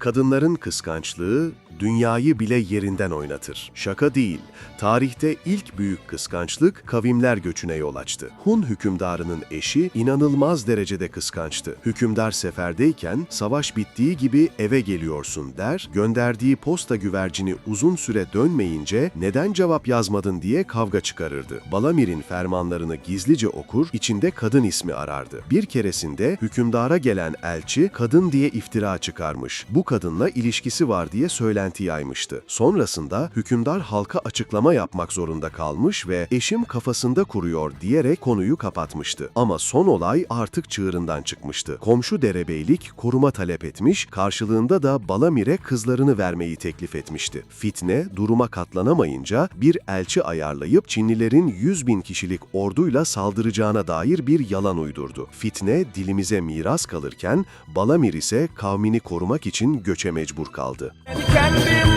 Kadınların kıskançlığı dünyayı bile yerinden oynatır. Şaka değil. Tarihte ilk büyük kıskançlık kavimler göçüne yol açtı. Hun hükümdarının eşi inanılmaz derecede kıskançtı. Hükümdar seferdeyken savaş bittiği gibi eve geliyorsun der, gönderdiği posta güvercini uzun süre dönmeyince neden cevap yazmadın diye kavga çıkarırdı. Balamir'in fermanlarını gizlice okur, içinde kadın ismi arardı. Bir keresinde hükümdara gelen elçi kadın diye iftira çıkarmış. Bu kadınla ilişkisi var diye söylenti yaymıştı. Sonrasında hükümdar halka açıklama yapmak zorunda kalmış ve eşim kafasında kuruyor diyerek konuyu kapatmıştı. Ama son olay artık çığırından çıkmıştı. Komşu derebeylik koruma talep etmiş, karşılığında da Balamir'e kızlarını vermeyi teklif etmişti. Fitne duruma katlanamayınca bir elçi ayarlayıp Çinlilerin 100 bin kişilik orduyla saldıracağına dair bir yalan uydurdu. Fitne dilimize miras kalırken Balamir ise kavmini korumak için göçe mecbur kaldı. feel